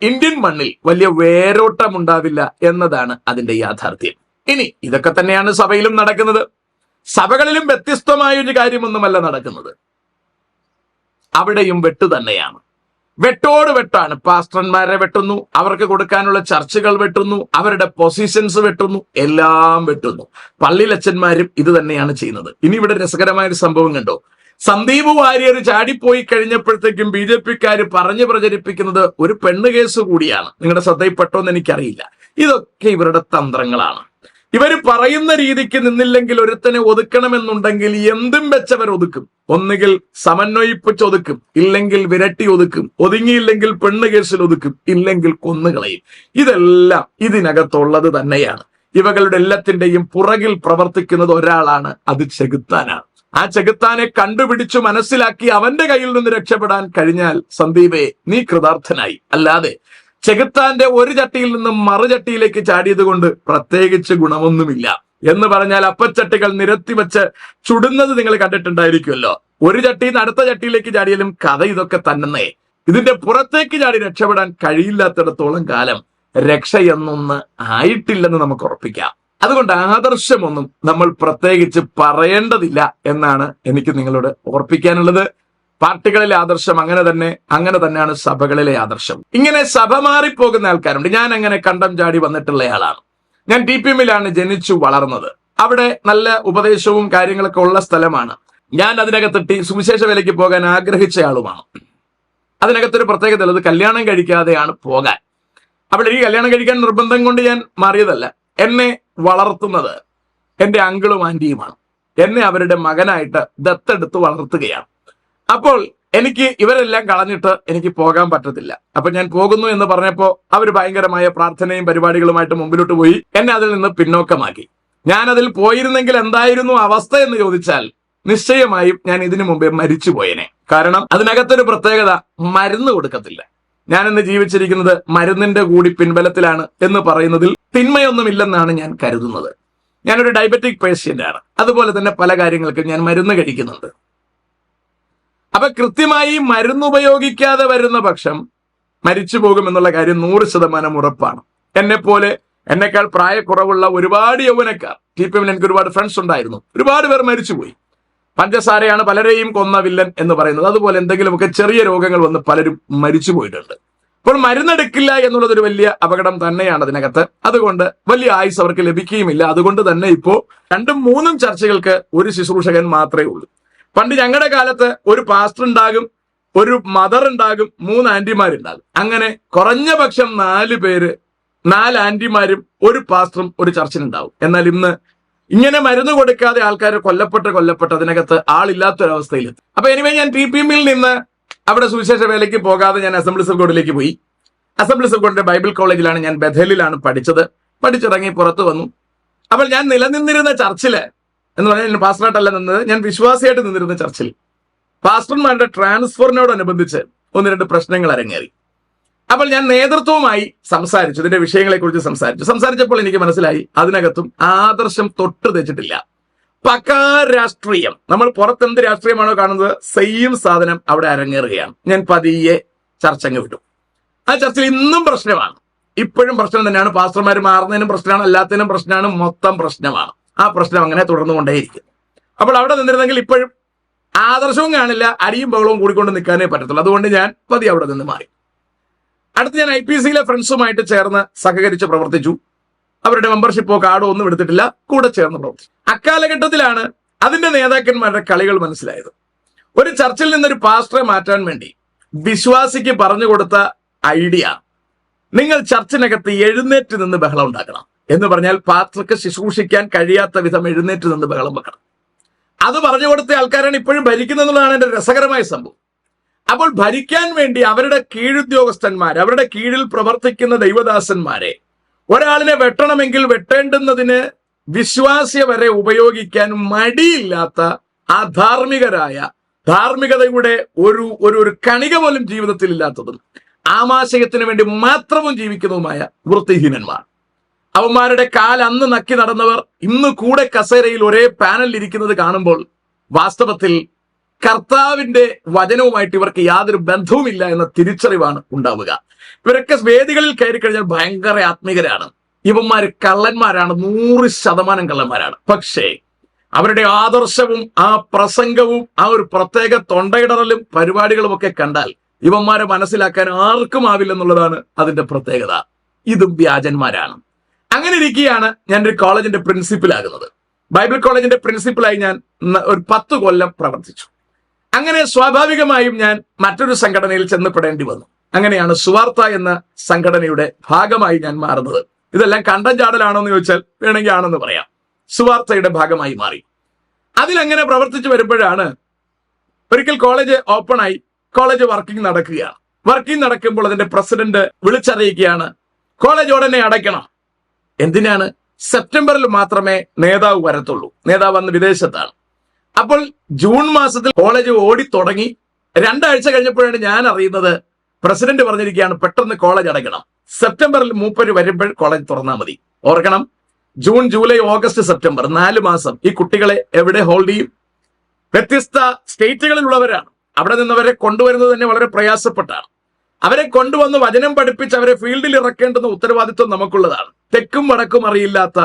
ഇന്ത്യൻ മണ്ണിൽ വലിയ വേരോട്ടം ഉണ്ടാവില്ല എന്നതാണ് അതിന്റെ യാഥാർത്ഥ്യം. ഇനി ഇതൊക്കെ തന്നെയാണ് സഭയിലും നടക്കുന്നത്. സഭകളിലും വ്യത്യസ്തമായ ഒരു കാര്യമൊന്നുമല്ല നടക്കുന്നത്. അവിടെയും വെട്ടു തന്നെയാണ്. വെട്ടോട് വെട്ടാണ്. പാസ്റ്റർമാരെ വെട്ടുന്നു അവർക്ക് കൊടുക്കാനുള്ള ചർച്ചകൾ വെട്ടുന്നു അവരുടെ പൊസിഷൻസ് വെട്ടുന്നു എല്ലാം വെട്ടുന്നു. പള്ളിയിലച്ചന്മാരും ഇത് തന്നെയാണ് ചെയ്യുന്നത്. ഇനി ഇവിടെ രസകരമായ ഒരു സംഭവം കണ്ടോ? സന്ദീപ് വാര്യർ ചാടിപ്പോയി കഴിഞ്ഞപ്പോഴത്തേക്കും ബി ജെ പിക്കാര് പറഞ്ഞു പ്രചരിപ്പിക്കുന്നത് ഒരു പെണ്ണ് കേസ് കൂടിയാണ്. നിങ്ങളുടെ ശ്രദ്ധയിൽപ്പെട്ടോന്ന് എനിക്കറിയില്ല. ഇതൊക്കെ ഇവരുടെ തന്ത്രങ്ങളാണ്. ഇവർ പറയുന്ന രീതിക്ക് നിന്നില്ലെങ്കിൽ ഒരുത്തനെ ഒതുക്കണമെന്നുണ്ടെങ്കിൽ എന്തും വെച്ചവർ ഒതുക്കും. ഒന്നുകിൽ സമന്വയിപ്പിച്ച് ഒതുക്കും ഇല്ലെങ്കിൽ വിരട്ടി ഒതുക്കും ഒതുങ്ങിയില്ലെങ്കിൽ പെണ്ണ് കേസിൽ ഒതുക്കും ഇല്ലെങ്കിൽ കൊന്നുകളയും ഇതെല്ലാം ഇതിനകത്തുള്ളത് തന്നെയാണ്. ഇവകളുടെ എല്ലാത്തിന്റെയും പുറകിൽ പ്രവർത്തിക്കുന്നത് ഒരാളാണ് അത് ചെകുത്താനാണ്. ആ ചെകുത്താനെ കണ്ടുപിടിച്ചു മനസ്സിലാക്കി അവന്റെ കയ്യിൽ നിന്ന് രക്ഷപ്പെടാൻ കഴിഞ്ഞാൽ സന്ദീപേ നീ കൃതാർത്ഥനായി. അല്ലാതെ ചെകുത്താന്റെ ഒരു ചട്ടിയിൽ നിന്നും മറുചട്ടിയിലേക്ക് ചാടിയത് കൊണ്ട് പ്രത്യേകിച്ച് ഗുണമൊന്നുമില്ല. എന്ന് പറഞ്ഞാൽ അപ്പച്ചട്ടികൾ നിരത്തി വെച്ച് ചുടുന്നത് നിങ്ങൾ കണ്ടിട്ടുണ്ടായിരിക്കുമല്ലോ. ഒരു ചട്ടിയിൽ നിന്ന് അടുത്ത ചട്ടിയിലേക്ക് ചാടിയാലും കഥ ഇതൊക്കെ തന്നെ. ഇതിന്റെ പുറത്തേക്ക് ചാടി രക്ഷപ്പെടാൻ കഴിയില്ലാത്തിടത്തോളം കാലം രക്ഷ എന്നൊന്ന് ആയിട്ടില്ലെന്ന് നമുക്ക് ഉറപ്പിക്കാം. അതുകൊണ്ട് ആദർശമൊന്നും നമ്മൾ പ്രത്യേകിച്ച് പറയേണ്ടതില്ല എന്നാണ് എനിക്ക് നിങ്ങളോട് ഓർപ്പിക്കാനുള്ളത്. പാർട്ടികളിലെ ആദർശം അങ്ങനെ തന്നെ അങ്ങനെ തന്നെയാണ് സഭകളിലെ ആദർശം. ഇങ്ങനെ സഭ മാറിപ്പോകുന്ന ആൾക്കാരുണ്ട്. ഞാൻ അങ്ങനെ കണ്ടം ചാടി വന്നിട്ടുള്ള ആളാണ് ഞാൻ ടി പി എമ്മിലാണ് ജനിച്ചു വളർന്നത്. അവിടെ നല്ല ഉപദേശവും കാര്യങ്ങളൊക്കെ ഉള്ള സ്ഥലമാണ്. ഞാൻ അതിനകത്തെത്തി സുവിശേഷ വിലയ്ക്ക് പോകാൻ ആഗ്രഹിച്ച ആളുമാണ് അതിനകത്തൊരു പ്രത്യേകത ഉള്ളത് കല്യാണം കഴിക്കാതെയാണ് പോകാൻ. അവിടെ ഈ കല്യാണം കഴിക്കാൻ നിർബന്ധം കൊണ്ട് ഞാൻ മാറിയതല്ല. എന്നെ വളർത്തുന്നത്. എന്റെ അങ്കിളും ആന്റിയുമാണ് എന്നെ അവരുടെ മകനായിട്ട് ദത്തെടുത്ത് വളർത്തുകയാണ്. അപ്പോൾ എനിക്ക് ഇവരെല്ലാം കളഞ്ഞിട്ട് എനിക്ക് പോകാൻ പറ്റത്തില്ല. അപ്പൊ ഞാൻ പോകുന്നു എന്ന് പറഞ്ഞപ്പോ അവർ ഭയങ്കരമായ പ്രാർത്ഥനയും പരിപാടികളുമായിട്ട് മുമ്പിലോട്ട് പോയി എന്നെ അതിൽ നിന്ന് പിന്നോക്കമാക്കി. ഞാൻ അതിൽ പോയിരുന്നെങ്കിൽ എന്തായിരുന്നു അവസ്ഥ എന്ന് ചോദിച്ചാൽ നിശ്ചയമായും ഞാൻ ഇതിനു മുമ്പേ മരിച്ചു കാരണം അതിനകത്തൊരു പ്രത്യേകത മരുന്ന് കൊടുക്കത്തില്ല. ഞാൻ ഇന്ന് ജീവിച്ചിരിക്കുന്നത് മരുന്നിന്റെ കൂടി പിൻബലത്തിലാണ് എന്ന് പറയുന്നതിൽ തിന്മയൊന്നുമില്ലെന്നാണ് ഞാൻ കരുതുന്നത്. ഞാനൊരു ഡയബറ്റിക് പേഷ്യന്റ് ആണ്. അതുപോലെ തന്നെ പല കാര്യങ്ങൾക്കും ഞാൻ മരുന്ന് കഴിക്കുന്നുണ്ട്. അപ്പൊ കൃത്യമായി മരുന്ന് ഉപയോഗിക്കാതെ വരുന്ന പക്ഷം മരിച്ചു പോകുമെന്നുള്ള കാര്യം നൂറ് ശതമാനം ഉറപ്പാണ്. എന്നെപ്പോലെ പോലെ എന്നെക്കാൾ പ്രായക്കുറവുള്ള ഒരുപാട് യൗവനക്കാർ ടി പി എമ്മിൽ എനിക്ക് ഒരുപാട് ഫ്രണ്ട്സ് ഉണ്ടായിരുന്നു. ഒരുപാട് പേർ മരിച്ചുപോയി. പഞ്ചസാരയാണ് പലരെയും കൊന്ന വില്ലൻ എന്ന് പറയുന്നത്. അതുപോലെ എന്തെങ്കിലുമൊക്കെ ചെറിയ രോഗങ്ങൾ വന്ന് പലരും മരിച്ചു പോയിട്ടുണ്ട്. അപ്പോൾ മരുന്നെടുക്കില്ല എന്നുള്ളത് ഒരു വലിയ അപകടം തന്നെയാണ് അതിനകത്ത്. അതുകൊണ്ട് വലിയ ആയുസ് അവർക്ക് ലഭിക്കുകയുമില്ല. അതുകൊണ്ട് തന്നെ ഇപ്പോൾ രണ്ടും മൂന്നും ചർച്ചകൾക്ക് ഒരു ശുശ്രൂഷകൻ മാത്രമേ ഉള്ളൂ. പണ്ട് ഞങ്ങളുടെ കാലത്ത് ഒരു പാസ്റ്റർ ഉണ്ടാകും ഒരു മദർ ഉണ്ടാകും മൂന്ന് ആന്റിമാരുണ്ടാകും അങ്ങനെ കുറഞ്ഞ പക്ഷം നാല് പേര് നാല് ആന്റിമാരും ഒരു പാസ്റ്ററും ഒരു ചർച്ചിനുണ്ടാവും. എന്നാൽ ഇന്ന് ഇങ്ങനെ മരുന്ന് കൊടുക്കാതെ ആൾക്കാർ കൊല്ലപ്പെട്ട് കൊല്ലപ്പെട്ട് അതിനകത്ത് ആളില്ലാത്തൊരവസ്ഥയിലെത്തി. അപ്പൊ എനിവേ ഞാൻ ടി പി എമ്മിൽ നിന്ന് അവിടെ സുവിശേഷ വേലയ്ക്ക് പോകാതെ ഞാൻ അസംബ്ലീസ് ഓഫ് ഗോഡിലേക്ക് പോയി. അസംബ്ലീസ് ഓഫ് ഗോഡിന്റെ ബൈബിൾ കോളേജിലാണ് ഞാൻ ബഥലിലാണ് പഠിച്ചത്. പഠിച്ചിറങ്ങി പുറത്തു വന്നു. അപ്പോൾ ഞാൻ നിലനിന്നിരുന്ന ചർച്ചിൽ എന്ന് പറഞ്ഞാൽ ഞാൻ പാസ്റ്ററായിട്ടല്ല നിന്നത് ഞാൻ വിശ്വാസിയായിട്ട് നിന്നിരുന്ന ചർച്ചിൽ പാസ്റ്റർമാരുടെ ട്രാൻസ്ഫറിനോടനുബന്ധിച്ച് ഒന്ന് രണ്ട് പ്രശ്നങ്ങൾ അരങ്ങേറി. അപ്പോൾ ഞാൻ നേതൃത്വവുമായി സംസാരിച്ചു ഇതിന്റെ വിഷയങ്ങളെ കുറിച്ച് സംസാരിച്ചു. സംസാരിച്ചപ്പോൾ എനിക്ക് മനസ്സിലായി അതിനകത്തും ആദർശം തൊട്ട് തെച്ചിട്ടില്ല. പക്കാ രാഷ്ട്രീയം. നമ്മൾ പുറത്തെന്ത് രാഷ്ട്രീയമാണോ കാണുന്നത് സെയിം സാധനം അവിടെ അരങ്ങേറുകയാണ്. ഞാൻ പതിയെ ചർച്ച അങ്ങ് വിട്ടു. ആ ചർച്ചയിൽ ഇന്നും പ്രശ്നമാണ്. ഇപ്പോഴും പ്രശ്നം തന്നെയാണ്. പാസ്റ്റർമാർ മാറുന്നതിനും പ്രശ്നമാണ്. അല്ലാത്തതിനും പ്രശ്നമാണ്. മൊത്തം പ്രശ്നമാണ്. ആ പ്രശ്നം അങ്ങനെ തുടർന്നു തുടർന്നുകൊണ്ടേയിരിക്കും. അപ്പോൾ അവിടെ നിന്നിരുന്നെങ്കിൽ ഇപ്പോഴും ആദർശവും കാണില്ല അടിയും ബഹളവും കൂടിക്കൊണ്ട് നിൽക്കാനേ പറ്റത്തുള്ളൂ. അതുകൊണ്ട് ഞാൻ പതി അവിടെ നിന്ന് മാറി. അടുത്ത് ഞാൻ ഐ പി സിയിലെ ഫ്രണ്ട്സുമായിട്ട് ചേർന്ന് സഹകരിച്ച് പ്രവർത്തിച്ചു. അവരുടെ മെമ്പർഷിപ്പോ കാർഡോ ഒന്നും എടുത്തിട്ടില്ല കൂടെ ചേർന്ന് പ്രവർത്തിച്ചു അക്കാലഘട്ടത്തിലാണ് അതിന്റെ നേതാക്കന്മാരുടെ കളികൾ മനസ്സിലായത്. ഒരു ചർച്ചിൽ നിന്നൊരു പാസ്റ്ററെ മാറ്റാൻ വേണ്ടി വിശ്വാസിക്ക് പറഞ്ഞു കൊടുത്ത ഐഡിയ നിങ്ങൾ ചർച്ചിനകത്ത് എഴുന്നേറ്റ് നിന്ന് ബഹളം ഉണ്ടാക്കണം എന്ന് പറഞ്ഞാൽ പാസ്റ്റർക്ക് ശുശ്രൂഷിക്കാൻ കഴിയാത്ത വിധം എഴുന്നേറ്റ് നിന്ന് ബഹളം വെക്കണം. അത് പറഞ്ഞു കൊടുത്ത ആൾക്കാരാണ് ഇപ്പോഴും ഭരിക്കുന്നതെന്നുള്ളതാണ് എന്റെ രസകരമായ സംഭവം. അപ്പോൾ ഭരിക്കാൻ വേണ്ടി അവരുടെ കീഴുദ്യോഗസ്ഥന്മാർ അവരുടെ കീഴിൽ പ്രവർത്തിക്കുന്ന ദൈവദാസന്മാരെ ഒരാളിനെ വെട്ടണമെങ്കിൽ വെട്ടേണ്ടുന്നതിന് വിശ്വാസ്യ വരെ ഉപയോഗിക്കാൻ മടിയില്ലാത്ത അധാർമികരായ ധാർമ്മികതയുടെ ഒരു ഒരു ഒരു കണിക പോലും ജീവിതത്തിൽ ഇല്ലാത്തതും ആമാശയത്തിന് വേണ്ടി മാത്രവും ജീവിക്കുന്നതുമായ വൃത്തിഹീനന്മാർ. അവന്മാരുടെ കാൽ അന്ന് നക്കി നടന്നവർ ഇന്ന് കൂടെ കസേരയിൽ ഒരേ പാനലിൽ ഇരിക്കുന്നത് കാണുമ്പോൾ വാസ്തവത്തിൽ കർത്താവിന്റെ വചനവുമായിട്ട് ഇവർക്ക് യാതൊരു ബന്ധവുമില്ല എന്ന തിരിച്ചറിവാണ് ഉണ്ടാവുക. ഇവരൊക്കെ വേദികളിൽ കയറി കഴിഞ്ഞാൽ ഭയങ്കര ആത്മീകരാണ്. ഇവന്മാര് കള്ളന്മാരാണ് നൂറ് ശതമാനം കള്ളന്മാരാണ്. പക്ഷേ അവരുടെ ആദർശവും ആ പ്രസംഗവും ആ ഒരു പ്രത്യേക തൊണ്ടയിടറലും പരിപാടികളും ഒക്കെ കണ്ടാൽ ഇവന്മാരെ മനസ്സിലാക്കാൻ ആർക്കും ആവില്ലെന്നുള്ളതാണ് അതിന്റെ പ്രത്യേകത. ഇതും വ്യാജന്മാരാണ്. അങ്ങനെ ഇരിക്കുകയാണ് ഞാൻ ഒരു കോളേജിന്റെ പ്രിൻസിപ്പലാകുന്നത് ബൈബിൾ കോളേജിന്റെ പ്രിൻസിപ്പലായി ഞാൻ ഒരു പത്ത് കൊല്ലം പ്രവർത്തിച്ചു. അങ്ങനെ സ്വാഭാവികമായും ഞാൻ മറ്റൊരു സംഘടനയിൽ ചെന്നപ്പെടേണ്ടി വന്നു. അങ്ങനെയാണ് സുവാർത്ത എന്ന സംഘടനയുടെ ഭാഗമായി ഞാൻ മാറുന്നത്. ഇതെല്ലാം കണ്ടം ചാടലാണോ എന്ന് ചോദിച്ചാൽ വേണമെങ്കിൽ ആണെന്ന് പറയാം. സുവാർത്തയുടെ ഭാഗമായി മാറി. അതിലങ്ങനെ പ്രവർത്തിച്ചു വരുമ്പോഴാണ് ഒരിക്കൽ കോളേജ് ഓപ്പൺ ആയി കോളേജ് വർക്കിംഗ് നടക്കുകയാണ്. വർക്കിംഗ് നടക്കുമ്പോൾ അതിന്റെ പ്രസിഡന്റ് വിളിച്ചറിയിക്കുകയാണ് കോളേജ് ഉടനെ അടയ്ക്കണം. എന്തിനാണ്? സെപ്റ്റംബറിൽ മാത്രമേ നേതാവ് വരത്തുള്ളൂ. നേതാവ് അന്ന് വിദേശത്താണ്. അപ്പോൾ ജൂൺ മാസത്തിൽ കോളേജ് ഓടി തുടങ്ങി. രണ്ടാഴ്ച കഴിഞ്ഞപ്പോഴാണ് ഞാൻ അറിയുന്നത് പ്രസിഡന്റ് പറഞ്ഞിരിക്കുകയാണ് പെട്ടെന്ന് കോളേജ് അടയ്ക്കണം. സെപ്റ്റംബറിൽ മൂപ്പര് വരുമ്പോൾ കോളേജ് തുറന്നാൽ മതി. ഓർക്കണം ജൂൺ ജൂലൈ ഓഗസ്റ്റ് സെപ്റ്റംബർ നാല് മാസം ഈ കുട്ടികളെ എവിടെ ഹോൾഡ് ചെയ്യും? വ്യത്യസ്ത സ്റ്റേറ്റുകളിലുള്ളവരാണ്. അവിടെ നിന്നവരെ കൊണ്ടുവരുന്നത് തന്നെ വളരെ പ്രയാസപ്പെട്ടാണ്. അവരെ കൊണ്ടുവന്ന് വചനം പഠിപ്പിച്ച് അവരെ ഫീൽഡിൽ ഇറക്കേണ്ടുന്ന ഉത്തരവാദിത്വം നമുക്കുള്ളതാണ്. തെക്കും വടക്കും അറിയില്ലാത്ത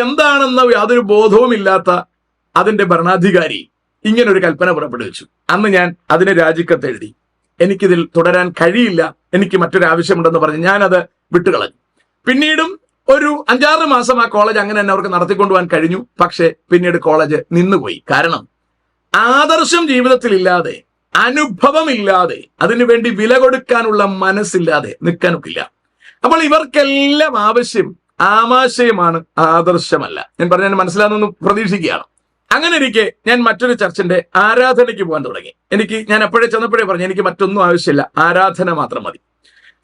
എന്താണെന്ന യാതൊരു ബോധവും ഇല്ലാത്ത അതിന്റെ ഭരണാധികാരി ഇങ്ങനെ ഒരു കൽപ്പന പുറപ്പെടുവിച്ചു അന്ന് ഞാൻ അതിനെ രാജിക്കത്ത് എഴുതി എനിക്കിതിൽ തുടരാൻ കഴിയില്ല. എനിക്ക് മറ്റൊരു ആവശ്യമുണ്ടെന്ന് പറഞ്ഞ് ഞാനത് വിട്ടുകളഞ്ഞു. പിന്നീടും ഒരു അഞ്ചാറ് മാസം ആ കോളേജ് അങ്ങനെ തന്നെ അവർക്ക് നടത്തിക്കൊണ്ടുപോകാൻ കഴിഞ്ഞു. പക്ഷേ പിന്നീട് കോളേജ് നിന്നുപോയി. കാരണം ആദർശം ജീവിതത്തിൽ ഇല്ലാതെ അനുഭവമില്ലാതെ അതിനുവേണ്ടി വില കൊടുക്കാനുള്ള മനസ്സില്ലാതെ നിൽക്കാനൊക്കില്ല. അപ്പോൾ ഇവർക്കെല്ലാം ആവശ്യം ആമാശയമാണ് ആദർശമല്ല. ഞാൻ പറഞ്ഞാൽ മനസ്സിലാകുന്നു പ്രതീക്ഷിക്കുകയാണ്. അങ്ങനെ ഇരിക്കെ ഞാൻ മറ്റൊരു ചർച്ചിന്റെ ആരാധനയ്ക്ക് പോകാൻ തുടങ്ങി. എനിക്ക് ഞാൻ എപ്പോഴേ ചെന്നപ്പോഴേ പറഞ്ഞു എനിക്ക് മറ്റൊന്നും ആവശ്യമില്ല ആരാധന മാത്രം മതി.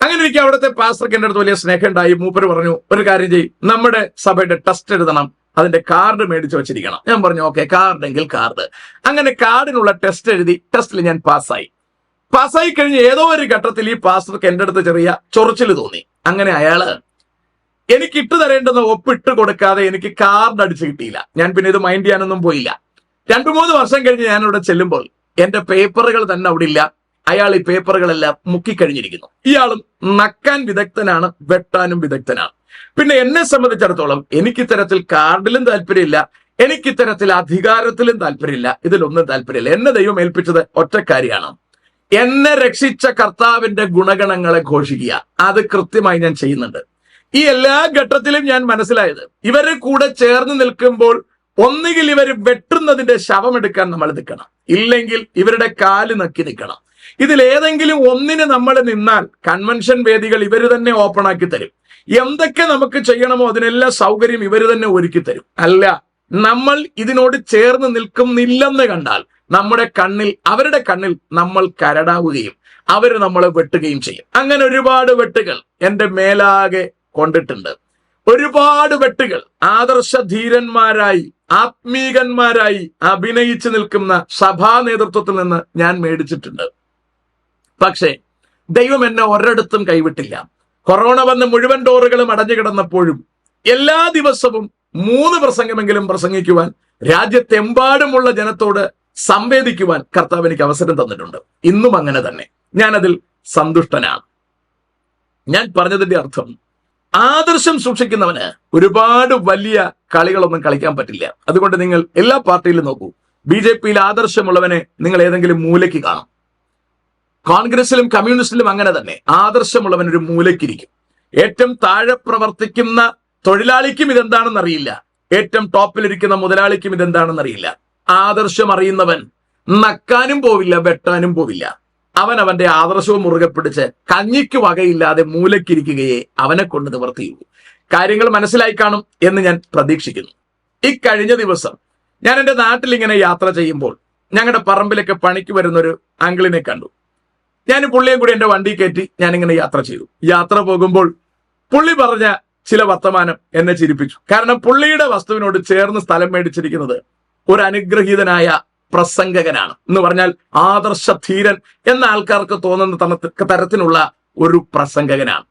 അങ്ങനെ എനിക്ക് അവിടുത്തെ പാസ്റ്റർക്ക് എന്റെ അടുത്ത് വലിയ സ്നേഹം ഉണ്ടായി. മൂപ്പര് പറഞ്ഞു ഒരു കാര്യം ചെയ്യും നമ്മുടെ സഭയുടെ ടെസ്റ്റ് എഴുതണം അതിന്റെ കാർഡ് മേടിച്ചു വെച്ചിരിക്കണം. ഞാൻ പറഞ്ഞു ഓക്കെ കാർഡെങ്കിൽ കാർഡ്. അങ്ങനെ കാർഡിനുള്ള ടെസ്റ്റ് എഴുതി ടെസ്റ്റിൽ ഞാൻ പാസ്സായി. പാസ്സായി കഴിഞ്ഞ് ഏതോ ഒരു ഘട്ടത്തിൽ ഈ പാസ്റ്റർക്ക് എന്റെ അടുത്ത് ചെറിയ ചൊറിച്ചിൽ തോന്നി. അങ്ങനെ അയാൾ എനിക്ക് ഇട്ടു തരേണ്ടത് ഒപ്പിട്ട് കൊടുക്കാതെ എനിക്ക് കാർഡ് അടിച്ച് കിട്ടിയില്ല. ഞാൻ പിന്നെ ഇത് മൈൻഡ് ചെയ്യാനൊന്നും പോയില്ല. രണ്ടു മൂന്ന് വർഷം കഴിഞ്ഞ് ഞാൻ അവിടെ ചെല്ലുമ്പോൾ എന്റെ പേപ്പറുകൾ തന്നെ അവിടെ ഇല്ല. അയാൾ ഈ പേപ്പറുകളെല്ലാം മുക്കിക്കഴിഞ്ഞിരിക്കുന്നു ഇയാളും നക്കാൻ വിദഗ്ധനാണ് വെട്ടാനും വിദഗ്ധനാണ്. പിന്നെ എന്നെ സംബന്ധിച്ചിടത്തോളം എനിക്ക് ഇത്തരത്തിൽ കാർഡിലും താല്പര്യമില്ല. എനിക്ക് ഇത്തരത്തിൽ അധികാരത്തിലും താല്പര്യമില്ല. ഇതിലൊന്നും താല്പര്യമില്ല. എന്നെ ദൈവം ഏൽപ്പിച്ചത് ഒറ്റക്കാരിയാണ്. എന്നെ രക്ഷിച്ച കർത്താവിന്റെ ഗുണഗണങ്ങളെ ഘോഷിക്കുക. അത് കൃത്യമായി ഞാൻ ചെയ്യുന്നുണ്ട്. ഈ എല്ലാ ഘട്ടത്തിലും ഞാൻ മനസ്സിലായത്. ഇവരെ കൂടെ ചേർന്ന് നിൽക്കുമ്പോൾ ഒന്നുകിൽ ഇവർ വെട്ടുന്നതിന്റെ ശവമെടുക്കാൻ നമ്മൾ നിൽക്കണം. ഇല്ലെങ്കിൽ ഇവരുടെ കാൽ നക്കി നിൽക്കണം. ഇതിലേതെങ്കിലും ഒന്നിന് നമ്മൾ നിന്നാൽ കൺവെൻഷൻ വേദികൾ ഇവർ തന്നെ ഓപ്പൺ ആക്കി തരും. എന്തൊക്കെ നമുക്ക് ചെയ്യണമോ അതിനെല്ലാം സൗകര്യം ഇവർ തന്നെ ഒരുക്കി തരും. അല്ല നമ്മൾ ഇതിനോട് ചേർന്ന് നിൽക്കുന്നില്ലെന്ന് കണ്ടാൽ നമ്മുടെ കണ്ണിൽ അവരുടെ കണ്ണിൽ നമ്മൾ കരടാവുകയും അവർ നമ്മളെ വെട്ടുകയും ചെയ്യും. അങ്ങനെ ഒരുപാട് വെട്ടുകൾ. എന്റെ മേലാകെ കൊണ്ടിട്ടുണ്ട്. ഒരുപാട് വെട്ടുകൾ. ആദർശ ധീരന്മാരായി ആത്മീകന്മാരായി അഭിനയിച്ചു നിൽക്കുന്ന സഭാ നേതൃത്വത്തിൽ നിന്ന് ഞാൻ മേടിച്ചിട്ടുണ്ട്. പക്ഷേ ദൈവം എന്നെ ഒരിടത്തും കൈവിട്ടില്ല. കൊറോണ വന്ന് മുഴുവൻ ഡോറുകളും അടഞ്ഞു കിടന്നപ്പോഴും എല്ലാ ദിവസവും മൂന്ന് പ്രസംഗമെങ്കിലും പ്രസംഗിക്കുവാൻ രാജ്യത്തെമ്പാടുമുള്ള ജനത്തോട് സംവേദിക്കുവാൻ കർത്താവ് എനിക്ക് അവസരം തന്നിട്ടുണ്ട്. ഇന്നും അങ്ങനെ തന്നെ. ഞാനതിൽ സന്തുഷ്ടനാണ്. ഞാൻ പറഞ്ഞതിന്റെ അർത്ഥം ആദർശം സൂക്ഷിക്കുന്നവന് ഒരുപാട് വലിയ കളികളൊന്നും കളിക്കാൻ പറ്റില്ല. അതുകൊണ്ട് നിങ്ങൾ എല്ലാ പാർട്ടിയിലും നോക്കൂ. ബി ജെ പിയിൽ ആദർശമുള്ളവനെ നിങ്ങൾ ഏതെങ്കിലും മൂലയ്ക്ക് കാണാം. കോൺഗ്രസിലും കമ്മ്യൂണിസ്റ്റിലും അങ്ങനെ തന്നെ ആദർശമുള്ളവൻ ഒരു മൂലയ്ക്കിരിക്കും. ഏറ്റവും താഴെ പ്രവർത്തിക്കുന്ന തൊഴിലാളിക്കും ഇതെന്താണെന്ന് അറിയില്ല. ഏറ്റവും ടോപ്പിലിരിക്കുന്ന മുതലാളിക്കും ഇതെന്താണെന്ന് അറിയില്ല. ആദർശം അറിയുന്നവൻ നക്കാനും പോവില്ല വെട്ടാനും പോവില്ല. അവൻ അവന്റെ ആദർശവും മുറുകെ പിടിച്ച് കഞ്ഞിക്ക് വകയില്ലാതെ മൂലക്കിരിക്കുകയെ അവനെ കൊണ്ട് നിവർത്തിയുള്ളൂ. കാര്യങ്ങൾ മനസ്സിലായി കാണും എന്ന് ഞാൻ പ്രതീക്ഷിക്കുന്നു. ഇക്കഴിഞ്ഞ കഴിഞ്ഞ ദിവസം ഞാൻ എന്റെ നാട്ടിൽ ഇങ്ങനെ യാത്ര ചെയ്യുമ്പോൾ ഞങ്ങളുടെ പറമ്പിലൊക്കെ പണിക്ക് വരുന്ന ഒരു അങ്കിളിനെ കണ്ടു. ഞാൻ പുള്ളിയും കൂടി എന്റെ വണ്ടി കയറ്റി ഞാൻ ഇങ്ങനെ യാത്ര ചെയ്തു. യാത്ര പോകുമ്പോൾ പുള്ളി പറഞ്ഞ ചില വർത്തമാനം എന്നെ ചിരിപ്പിച്ചു. കാരണം പുള്ളിയുടെ വസ്തുവിനോട് ചേർന്ന് സ്ഥലം മേടിച്ചിരിക്കുന്നത് ഒരു അനുഗ്രഹീതനായ പ്രസംഗകനാണ്. എന്ന് പറഞ്ഞാൽ ആദർശ ധീരൻ എന്ന ആൾക്കാർക്ക് തോന്നുന്ന തരത്തിലുള്ള ഒരു പ്രസംഗകനാണ്.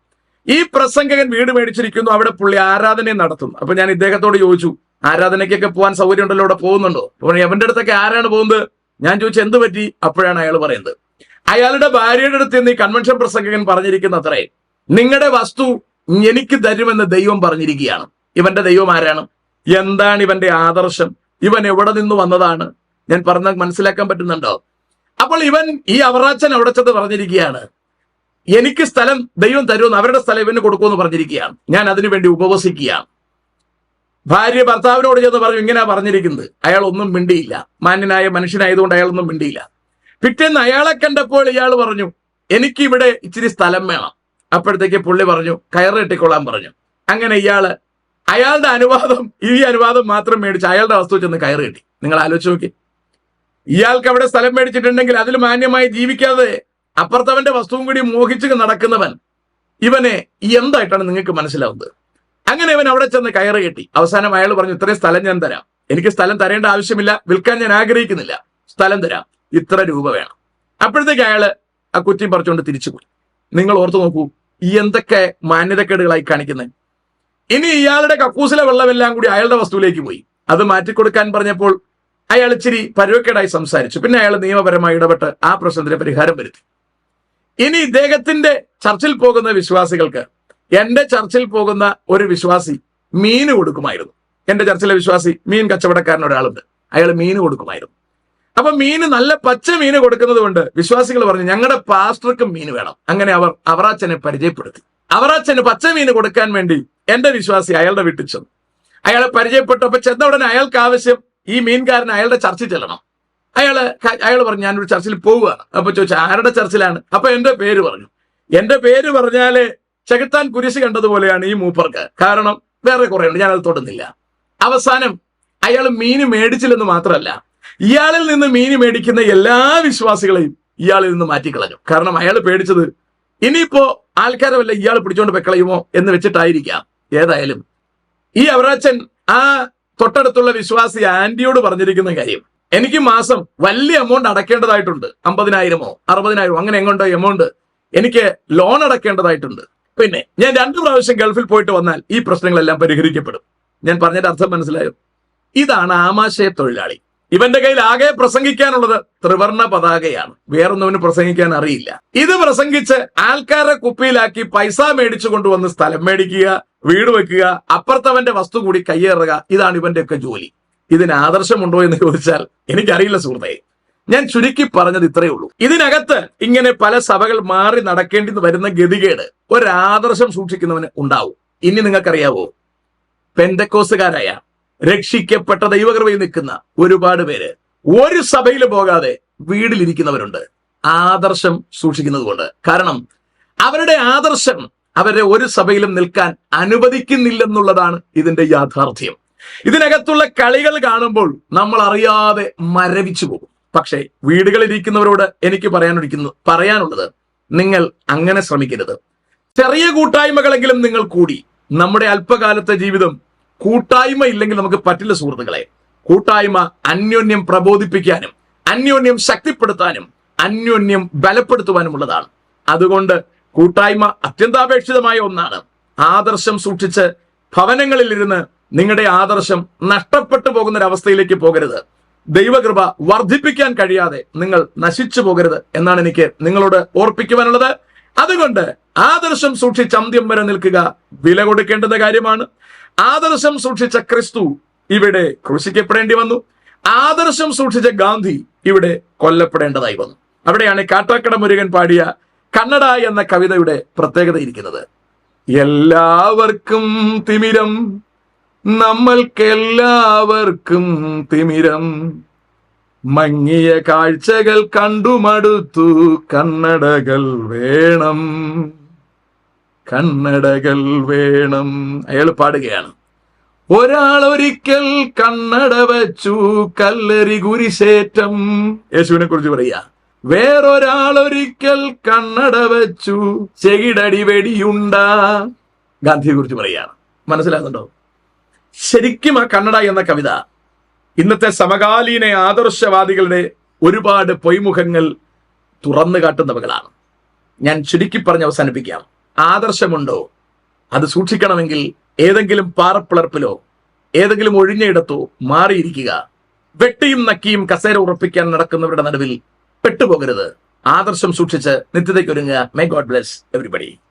ഈ പ്രസംഗകൻ വീട് മേടിച്ചിരിക്കുന്നു അവിടെ പുള്ളി ആരാധനയും നടത്തുന്നു. അപ്പൊ ഞാൻ ഇദ്ദേഹത്തോട് ചോദിച്ചു ആരാധനയ്ക്കൊക്കെ പോകാൻ സൗകര്യം ഉണ്ടല്ലോ അവിടെ പോകുന്നുണ്ടോ? അപ്പോൾ എവന്റെ അടുത്തൊക്കെ ആരാണ് പോകുന്നത്? ഞാൻ ചോദിച്ചു എന്ത് പറ്റി? അപ്പോഴാണ് അയാൾ പറയുന്നത്. അയാളുടെ ഭാര്യയുടെ അടുത്ത് നിന്ന് ഈ കൺവെൻഷൻ പ്രസംഗകൻ പറഞ്ഞിരിക്കുന്ന അത്രേ നിങ്ങളുടെ വസ്തു എനിക്ക് തരുമെന്ന് ദൈവം പറഞ്ഞിരിക്കുകയാണ്. ഇവന്റെ ദൈവം ആരാണ്? എന്താണ് ഇവന്റെ ആദർശം? ഇവൻ എവിടെ നിന്ന് വന്നതാണ്? ഞാൻ പറഞ്ഞ മനസ്സിലാക്കാൻ പറ്റുന്നുണ്ടോ? അപ്പോൾ ഇവൻ ഈ അവറാച്ചൻ അവിടെ ചെന്ന് പറഞ്ഞിരിക്കുകയാണ്. എനിക്ക് സ്ഥലം ദൈവം തരുമെന്ന് അവരുടെ സ്ഥലം ഇവന് കൊടുക്കുമെന്ന് പറഞ്ഞിരിക്കുകയാണ്. ഞാൻ അതിനുവേണ്ടി ഉപവസിക്കുകയാണ്. ഭാര്യ ഭർത്താവിനോട് ചെന്ന് പറഞ്ഞു ഇങ്ങനെയാ പറഞ്ഞിരിക്കുന്നത്. അയാൾ ഒന്നും മിണ്ടിയില്ല. മാന്യനായ മനുഷ്യനായതുകൊണ്ട് അയാളൊന്നും മിണ്ടിയില്ല. പിറ്റേന്ന് അയാളെ കണ്ടപ്പോൾ ഇയാൾ പറഞ്ഞു എനിക്ക് ഇവിടെ ഇച്ചിരി സ്ഥലം വേണം. അപ്പോഴത്തേക്ക് പുള്ളി പറഞ്ഞു കയറ് കെട്ടിക്കൊള്ളാൻ പറഞ്ഞു. അങ്ങനെ ഇയാൾ അയാളുടെ അനുവാദം ഈ അനുവാദം മാത്രം മേടിച്ച് അയാളുടെ വസ്തു ചെന്ന് കയറ് കെട്ടി. നിങ്ങൾ ആലോചിച്ച് നോക്കി. ഇയാൾക്ക് അവിടെ സ്ഥലം മേടിച്ചിട്ടുണ്ടെങ്കിൽ അതിൽ മാന്യമായി ജീവിക്കാതെ അപ്പുറത്തവന്റെ വസ്തുവും കൂടി മോഹിച്ച് നടക്കുന്നവൻ ഇവനെ എന്തായിട്ടാണ് നിങ്ങൾക്ക് മനസ്സിലാവുന്നത്? അങ്ങനെ ഇവൻ അവിടെ ചെന്ന് കയറ് കെട്ടി. അവസാനം അയാൾ പറഞ്ഞു ഇത്രയും സ്ഥലം ഞാൻ തരാം. എനിക്ക് സ്ഥലം തരേണ്ട ആവശ്യമില്ല. വിൽക്കാൻ ഞാൻ ആഗ്രഹിക്കുന്നില്ല. സ്ഥലം തരാം. ഇത്ര രൂപ വേണം. അപ്പോഴത്തേക്ക് അയാൾ ആ കുറ്റിയും പറിച്ചുകൊണ്ട് തിരിച്ചു പോയി. നിങ്ങൾ ഓർത്തു നോക്കൂ എന്തൊക്കെ മാന്യതക്കേടുകളായി കാണിക്കുന്നത് ഇനി ഇയാളുടെ കക്കൂസിലെ വെള്ളമെല്ലാം കൂടി അയാളുടെ വസ്തുവിലേക്ക് പോയി. അത് മാറ്റിക്കൊടുക്കാൻ പറഞ്ഞപ്പോൾ അയാൾ ഇച്ചിരി പരുവക്കേടായി സംസാരിച്ചു. പിന്നെ അയാൾ നിയമപരമായി ഇടപെട്ട് ആ പ്രശ്നത്തിന് പരിഹാരം വരുത്തി. ഇനി ഇദ്ദേഹത്തിന്റെ ചർച്ചിൽ പോകുന്ന വിശ്വാസികൾക്ക് എന്റെ ചർച്ചിൽ പോകുന്ന ഒരു വിശ്വാസി മീന് കൊടുക്കുമായിരുന്നു. എന്റെ ചർച്ചിലെ വിശ്വാസി മീൻ കച്ചവടക്കാരൻ ഒരാളുണ്ട്. അയാൾ മീന് കൊടുക്കുമായിരുന്നു. അപ്പൊ മീന് നല്ല പച്ച മീന് കൊടുക്കുന്നത് കൊണ്ട് വിശ്വാസികൾ പറഞ്ഞു ഞങ്ങളുടെ പാസ്റ്റർക്ക് മീൻ വേണം. അങ്ങനെ അവർ അവറാച്ചനെ പരിചയപ്പെടുത്തി. അവറാച്ചന് പച്ച മീന് കൊടുക്കാൻ വേണ്ടി എന്റെ വിശ്വാസി അയാളുടെ വീട്ടിൽ ചെന്നു. അയാളെ പരിചയപ്പെട്ടപ്പോ ചെന്ന ഉടനെ അയാൾക്ക് ആവശ്യം ഈ മീൻകാരൻ അയാളുടെ ചർച്ചിൽ ചെല്ലണം. അയാൾ അയാൾ പറഞ്ഞു ഞാനൊരു ചർച്ചിൽ പോവുകയാണ്. അപ്പൊ ചോദിച്ചു ആരുടെ ചർച്ചിലാണ്? അപ്പൊ എന്റെ പേര് പറഞ്ഞു. എന്റെ പേര് പറഞ്ഞാൽ ചെകുത്താൻ കുരിശ് കണ്ടതുപോലെയാണ് ഈ മൂപ്പർക്ക്. കാരണം വേറെ കുറെ ഉണ്ട് ഞാനത് തൊടുന്നില്ല. അവസാനം അയാൾ മീന് മേടിച്ചില്ലെന്ന് മാത്രമല്ല ഇയാളിൽ നിന്ന് മീന് മേടിക്കുന്ന എല്ലാ വിശ്വാസികളെയും ഇയാളിൽ നിന്ന് മാറ്റിക്കളഞ്ഞു. കാരണം അയാൾ പേടിച്ചത് ഇനിയിപ്പോ ആൾക്കാരെ വല്ല ഇയാൾ പിടിച്ചോണ്ട് വെക്കളയുമോ എന്ന് വെച്ചിട്ടായിരിക്കാം. ഏതായാലും ഈ അവറാച്ചൻ ആ തൊട്ടടുത്തുള്ള വിശ്വാസി ആന്റിയോട് പറഞ്ഞിരിക്കുന്ന കാര്യം. എനിക്ക് മാസം വലിയ എമൗണ്ട് അടക്കേണ്ടതായിട്ടുണ്ട്. അമ്പതിനായിരമോ അറുപതിനായിരമോ അങ്ങനെ എങ്ങോട്ടോ എമൗണ്ട് എനിക്ക് ലോൺ അടക്കേണ്ടതായിട്ടുണ്ട്. പിന്നെ ഞാൻ രണ്ടു പ്രാവശ്യം ഗൾഫിൽ പോയിട്ട് വന്നാൽ ഈ പ്രശ്നങ്ങളെല്ലാം പരിഹരിക്കപ്പെടും. ഞാൻ പറഞ്ഞതിന്റെ അർത്ഥം മനസ്സിലായോ? ഇതാണ് ആമാശയ തൊഴിലാളി. ഇവന്റെ കയ്യിൽ ആകെ പ്രസംഗിക്കാനുള്ളത് ത്രിവർണ പതാകയാണ്. വേറൊന്നും പ്രസംഗിക്കാൻ അറിയില്ല. ഇത് പ്രസംഗിച്ച് ആൾക്കാരെ കുപ്പിയിലാക്കി പൈസ മേടിച്ചു കൊണ്ടുവന്ന് സ്ഥലം മേടിക്കുക വീട് വെക്കുക അപ്പുറത്തവന്റെ വസ്തു കൂടി കയ്യേറുക ഇതാണ് ഇവന്റെയൊക്കെ ജോലി. ഇതിന് ആദർശമുണ്ടോ എന്ന് ചോദിച്ചാൽ എനിക്കറിയില്ല സുഹൃത്തെ. ഞാൻ ചുരുക്കി പറഞ്ഞത് ഇത്രയേ ഉള്ളൂ. ഇതിനകത്ത് ഇങ്ങനെ പല സഭകൾ മാറി നടക്കേണ്ടി വരുന്ന ഗതികേട് ഒരാദർശം സൂക്ഷിക്കുന്നവന് ഉണ്ടാവും. ഇനി നിങ്ങൾക്കറിയാവോ? പെന്തക്കോസുകാരായ രക്ഷിക്കപ്പെട്ട ദൈവകൃപയിൽ നിൽക്കുന്ന ഒരുപാട് പേര് ഒരു സഭയിൽ പോകാതെ വീട്ടിലിരിക്കുന്നവരുണ്ട് ആദർശം സൂക്ഷിക്കുന്നത് കൊണ്ട് കാരണം അവരുടെ ആദർശം അവരെ ഒരു സഭയിലും നിൽക്കാൻ അനുവദിക്കുന്നില്ലെന്നുള്ളതാണ് ഇതിന്റെ യാഥാർത്ഥ്യം. ഇതിനകത്തുള്ള കളികൾ കാണുമ്പോൾ നമ്മൾ അറിയാതെ മരവിച്ചു പോകും. പക്ഷേ വീടുകളിരിക്കുന്നവരോട് എനിക്ക് പറയാനൊരിക്കുന്നു പറയാനുള്ളത് നിങ്ങൾ അങ്ങനെ ശ്രമിക്കരുത്. ചെറിയ കൂട്ടായ്മകളെങ്കിലും നിങ്ങൾ കൂടി. നമ്മുടെ അല്പകാലത്തെ ജീവിതം കൂട്ടായ്മ ഇല്ലെങ്കിൽ നമുക്ക് പറ്റില്ല സുഹൃത്തുക്കളെ. കൂട്ടായ്മ അന്യോന്യം പ്രബോധിപ്പിക്കാനും അന്യോന്യം ശക്തിപ്പെടുത്താനും അന്യോന്യം ബലപ്പെടുത്തുവാനുമുള്ളതാണ്. അതുകൊണ്ട് കൂട്ടായ്മ അത്യന്താപേക്ഷിതമായ ഒന്നാണ്. ആദർശം സൂക്ഷിച്ച് ഭവനങ്ങളിൽ ഭവനങ്ങളിലിരുന്ന് നിങ്ങളുടെ ആദർശം നഷ്ടപ്പെട്ടു പോകുന്ന ഒരു അവസ്ഥയിലേക്ക് പോകരുത്. ദൈവകൃപ വർദ്ധിപ്പിക്കാൻ കഴിയാതെ നിങ്ങൾ നശിച്ചു പോകരുത് എന്നാണ് എനിക്ക് നിങ്ങളോട് ഓർപ്പിക്കുവാനുള്ളത്. അതുകൊണ്ട് ആദർശം സൂക്ഷിച്ച് അന്ത്യം വരെ നിൽക്കുക വില കൊടുക്കേണ്ടുന്ന കാര്യമാണ്. ആദർശം സൂക്ഷിച്ച ക്രിസ്തു ഇവിടെ ക്രൂശിക്കപ്പെടേണ്ടി വന്നു. ആദർശം സൂക്ഷിച്ച ഗാന്ധി ഇവിടെ കൊല്ലപ്പെടേണ്ടതായി വന്നു. അവിടെയാണ് കാട്ടാക്കട മുരുകൻ പാടിയ കന്നഡ എന്ന കവിതയുടെ പ്രത്യേകത ഇരിക്കുന്നത്. എല്ലാവർക്കും തിമിരം നമ്മൾക്കെല്ലാവർക്കും തിമിരം. മങ്ങിയ കാഴ്ചകൾ കണ്ടുമടുത്തു കണ്ണടകൾ വേണം. കണ്ണടകൾ വേണം. അയാൾ പാടുകയാണ്. ഒരാൾ ഒരിക്കൽ കണ്ണട വച്ചു കല്ലറി കുരിശേറ്റം. യേശുവിനെ കുറിച്ച് പറയാ വേറൊരാൾ ഒരിക്കൽ കണ്ണട വച്ചു ചെകിടടി വെടിയുണ്ട. ഗാന്ധിയെ കുറിച്ച് പറയാണ് മനസ്സിലാകുന്നുണ്ടോ? ശരിക്കും ആ കണ്ണട എന്ന കവിത ഇന്നത്തെ സമകാലീന ആദർശവാദികളുടെ ഒരുപാട് പൊയ്മുഖങ്ങൾ തുറന്നു കാട്ടുന്നവകളാണ്. ഞാൻ ചുരുക്കി പറഞ്ഞ് അവസാനിപ്പിക്കാം. ആദർശമുണ്ടോ? അത് സൂക്ഷിക്കണമെങ്കിൽ ഏതെങ്കിലും പാറപ്പിളർപ്പിലോ ഏതെങ്കിലും ഒഴിഞ്ഞയിടത്തോ മാറിയിരിക്കുക. വെട്ടിയും നക്കിയും കസേര ഉറപ്പിക്കാൻ നടക്കുന്നവരുടെ നടുവിൽ പെട്ടുപോകരുത്. ആദർശം സൂക്ഷിച്ച് നിത്യതയ്ക്കൊരുങ്ങുക. May God bless everybody